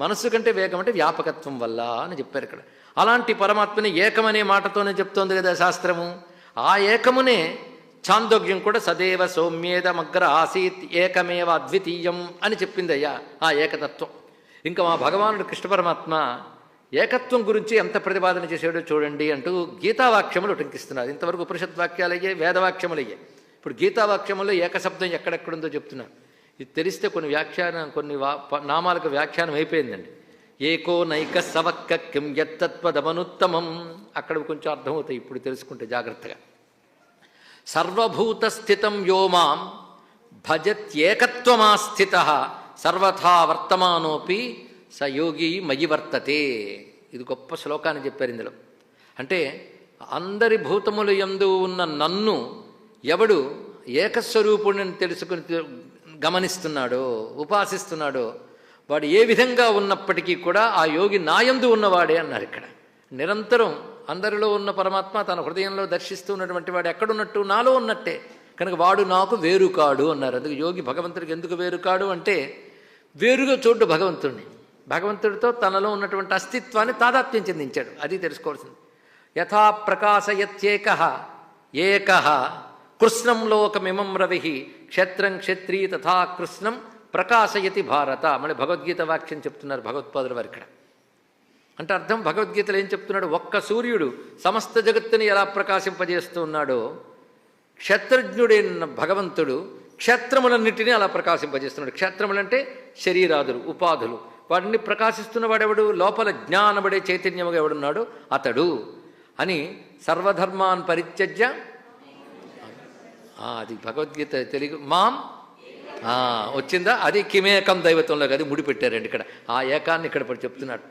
మనస్సు కంటే వేగం అంటే వ్యాపకత్వం వల్ల అని చెప్పారు ఇక్కడ. అలాంటి పరమాత్మని ఏకమనే మాటతోనే చెప్తోంది కదా శాస్త్రము. ఆ ఏకమునే చాందోగ్యం కూడా సదేవ సౌమ్యేదమగ్ర ఆసీత్ ఏకమేవ అద్వితీయం అని చెప్పిందయ్యా ఆ ఏకతత్వం. ఇంకా మా భగవానుడు కృష్ణ పరమాత్మ ఏకత్వం గురించి ఎంత ప్రతిపాదన చేశాడో చూడండి అంటూ గీతావాక్యములు ఉటంకిస్తున్నారు. ఇంతవరకు ఉపనిషత్ వాక్యాలయ్యే వేదవాక్యములయ్యే. ఇప్పుడు గీతావాక్యములో ఏకశబ్దం ఎక్కడెక్కడుందో చెప్తున్నారు ఇది తెలిస్తే కొన్ని వ్యాఖ్యానం కొన్ని వా ప- నామాలకు వ్యాఖ్యానం అయిపోయిందండి. ఏకో నైక సవక్క కిం యత్తత్వదమనుత్తమం. అక్కడ కొంచెం అర్థమవుతాయి ఇప్పుడు తెలుసుకుంటే జాగ్రత్తగా. సర్వభూత స్థితం యోమాం భజత్యేకత్వమాస్థిత. సర్వథా వర్తమానోపి స యోగి మయి వర్తతే. ఇది గొప్ప శ్లోకాన్ని చెప్పారు ఇందులో. అంటే అందరి భూతములు యందు ఉన్న నన్ను ఎవడు ఏకస్వరూపుణ్ణి తెలుసుకుని గమనిస్తున్నాడో ఉపాసిస్తున్నాడో వాడు ఏ విధంగా ఉన్నప్పటికీ కూడా ఆ యోగి నాయందు ఉన్నవాడే అన్నారు ఇక్కడ. నిరంతరం అందరిలో ఉన్న పరమాత్మ తన హృదయంలో దర్శిస్తూ ఉన్నటువంటి వాడు ఎక్కడున్నట్టు? నాలో ఉన్నట్టే. కనుక వాడు నాకు వేరు కాడు అన్నారు. అందుకు యోగి భగవంతుడికి ఎందుకు వేరు కాడు అంటే వేరుగా చూడ్డు భగవంతుడిని. భగవంతుడితో తనలో ఉన్నటువంటి అస్తిత్వాన్ని తాదాత్మ్యం చెందించాడు. అది తెలుసుకోవాల్సింది. యథా ప్రకాశయత్యేక ఏక కృష్ణం లోకమిమం రవి క్షేత్రం క్షత్రి తథా కృష్ణం ప్రకాశయతి భారత. మళ్ళీ భగవద్గీత వాక్యం చెప్తున్నారు భగవత్పాదుల వారు ఇక్కడ. అంటే అర్థం భగవద్గీతలో ఏం చెప్తున్నాడు? ఒక్క సూర్యుడు సమస్త జగత్తుని ఎలా ప్రకాశింపజేస్తూ ఉన్నాడో క్షత్రజ్ఞుడైన భగవంతుడు క్షేత్రములన్నిటినీ అలా ప్రకాశింపజేస్తున్నాడు. క్షేత్రములంటే శరీరాదులు ఉపాధులు. వాటిని ప్రకాశిస్తున్న వాడెవడు లోపల జ్ఞానబడే చైతన్యముగా ఎవడున్నాడు? అతడు అని సర్వధర్మాన్ పరిత్యజ్య అది భగవద్గీత తెలుగు. మాం? వచ్చిందా? అది కిమేకం దైవత్వంలో అది ముడిపెట్టారండి ఇక్కడ. ఆ ఏకాన్ని ఇక్కడ పడి చెప్తున్నాడు.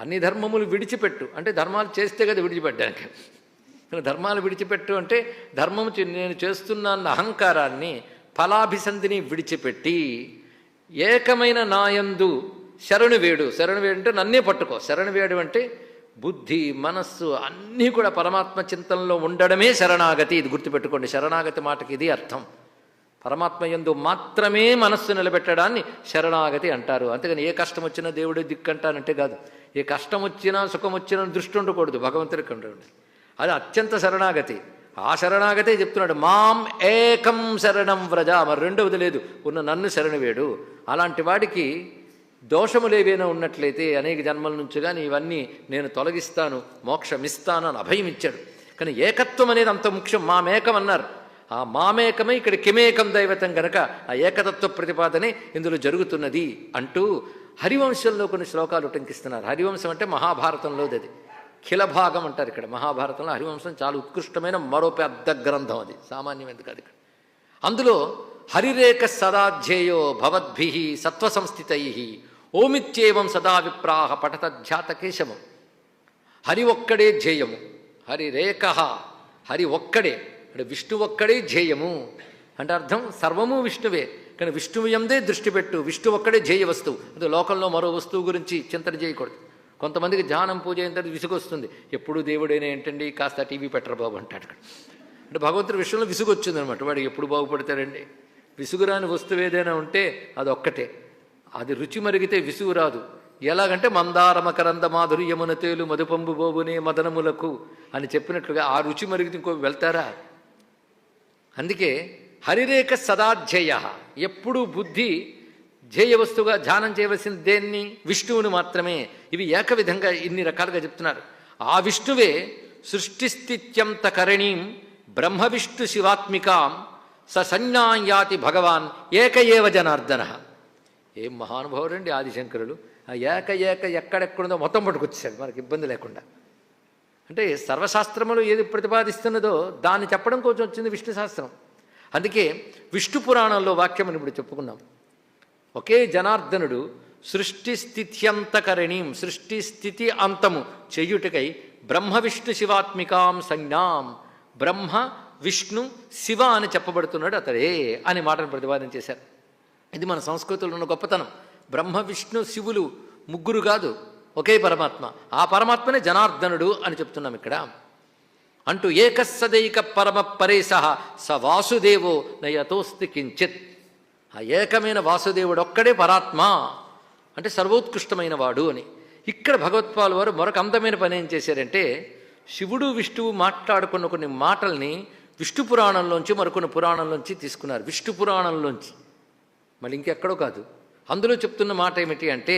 అన్ని ధర్మములు విడిచిపెట్టు. అంటే ధర్మాలు చేస్తే కదా విడిచిపెట్టడానికి. ధర్మాలు విడిచిపెట్టు అంటే ధర్మము చే- నేను చేస్తున్నాన్న అహంకారాన్ని ఫలాభిసంధిని విడిచిపెట్టి ఏకమైన నాయందు శరణు వేడు. శరణు వేడు అంటే నన్నే పట్టుకో. శరణు వేడు అంటే బుద్ధి మనస్సు అన్నీ కూడా పరమాత్మ చింతనలో ఉండడమే శరణాగతి. ఇది గుర్తుపెట్టుకోండి శరణాగతి మాటకి ఇది అర్థం. పరమాత్మ యందు మాత్రమే మనస్సు నిలబెట్టడాన్ని శరణాగతి అంటారు. అంతేగాని ఏ కష్టం వచ్చినా దేవుడే దిక్కంటానంటే కాదు. ఏ కష్టం వచ్చినా సుఖం వచ్చినా దృష్టి ఉండకూడదు భగవంతుడికి ఉండదు అది అత్యంత శరణాగతి. ఆ శరణాగతే చెప్తున్నాడు మాం ఏకం శరణం వ్రజ మరి రెండవది లేదు ఉన్న నన్ను శరణవేడు. అలాంటి వాడికి దోషములు ఏవైనా ఉన్నట్లయితే అనేక జన్మల నుంచి కానీ ఇవన్నీ నేను తొలగిస్తాను మోక్షమిస్తాను అని అభయం ఇచ్చాడు. కానీ ఏకత్వం అనేది అంత ముఖ్యం. మామేకం అన్నారు. ఆ మామేకమే ఇక్కడ కిమేకం దైవతం గనక ఆ ఏకతత్వ ప్రతిపాదనే ఇందులో జరుగుతున్నది అంటూ హరివంశంలో కొన్ని శ్లోకాలు ఉటంకిస్తున్నారు. హరివంశం అంటే మహాభారతంలోది అది. ఖిలభాగం అంటారు ఇక్కడ. మహాభారతంలో హరివంశం చాలా ఉత్కృష్టమైన మరో పెద్ద గ్రంథం అది. సామాన్యమైనది కాదు ఇక్కడ. అందులో హరిరేఖ సదాధ్యేయో భవద్భి సత్వ సంస్థితై ఓమిత్యేవం సదా విప్రాహ పఠతధ్యాత కేశవం. హరి ఒక్కడే ధ్యేయము. హరి రేఖ హరి ఒక్కడే. అంటే విష్ణు ఒక్కడే ధ్యేయము అంటే అర్థం సర్వము విష్ణువే. కానీ విష్ణువు ఎందే దృష్టి పెట్టు విష్ణు ఒక్కడే ధ్యేయ వస్తువు. అంటే లోకంలో మరో వస్తువు గురించి చింతన చేయకూడదు. కొంతమందికి ధ్యానం పూజ అయిన తర్వాత విసుగొస్తుంది. ఎప్పుడు దేవుడైనా ఏంటండి? కాస్త టీవీ పెట్టరు బాబు అంటాడు అక్కడ అంటే భగవంతుడి విషయంలో విసుగొచ్చిందనమాట అనమాట వాడు ఎప్పుడు బాగుపడతాడండి? విసుగురాని వస్తువు ఏదైనా ఉంటే అది ఒక్కటే. అది రుచి మరిగితే విసుగు రాదు. ఎలాగంటే మందారమ మకరంద యమున తేలు మధుపంబు బోబునే మదనములకు అని చెప్పినట్లుగా ఆ రుచి మరిగితే ఇంకో వెళ్తారా? అందుకే హరిరేఖ సదాధ్యేయ. ఎప్పుడూ బుద్ధి ధ్యేయ వస్తువుగా ధ్యానం చేయవలసిన దేన్ని? విష్ణువుని మాత్రమే. ఇవి ఏకవిధంగా ఇన్ని రకాలుగా చెప్తున్నారు. ఆ విష్ణువే సృష్టిస్థిత్యంత కరణీం బ్రహ్మ విష్ణు శివాత్మికాం స సన్యాయాతి భగవాన్ ఏక ఏవ జనార్దన. ఏం మహానుభావుడండి ఆదిశంకరులు? ఆ ఏక ఏక ఎక్కడెక్కడుందో మొత్తం పట్టుకొచ్చారు మనకి ఇబ్బంది లేకుండా. అంటే సర్వశాస్త్రములు ఏది ప్రతిపాదిస్తున్నదో దాన్ని చెప్పడం కోసం వచ్చింది విష్ణు శాస్త్రం. అందుకే విష్ణు పురాణంలో వాక్యం అని ఇప్పుడు చెప్పుకున్నాం. ఒకే జనార్దనుడు సృష్టి స్థిత్యంతకరణీం సృష్టి స్థితి అంతము చెయ్యుటకై బ్రహ్మ విష్ణు శివాత్మికాం సంజ్ఞాం. బ్రహ్మ విష్ణు శివ అని చెప్పబడుతున్నాడు అతడే అని మాటను ప్రతిపాదన చేశారు. ఇది మన సంస్కృతిలో ఉన్న గొప్పతనం. బ్రహ్మ విష్ణు శివులు ముగ్గురు కాదు. ఒకే పరమాత్మ. ఆ పరమాత్మనే జనార్దనుడు అని చెప్తున్నాం ఇక్కడ. అంటూ ఏకస్సదైక పరమ పరేశ స వాసుదేవో నయతోస్తి కించిత్. ఆ ఏకమైన వాసుదేవుడు ఒక్కడే పరాత్మ. అంటే సర్వోత్కృష్టమైన వాడు అని. ఇక్కడ భగవత్పాల్ వారు మరొక అందమైన పని ఏం చేశారంటే శివుడు విష్ణువు మాట్లాడుకున్న కొన్ని మాటల్ని విష్ణు పురాణంలోంచి మరికొన్ని పురాణంలోంచి తీసుకున్నారు. విష్ణు పురాణంలోంచి. మళ్ళీ ఇంకెక్కడో కాదు. అందులో చెప్తున్న మాట ఏమిటి అంటే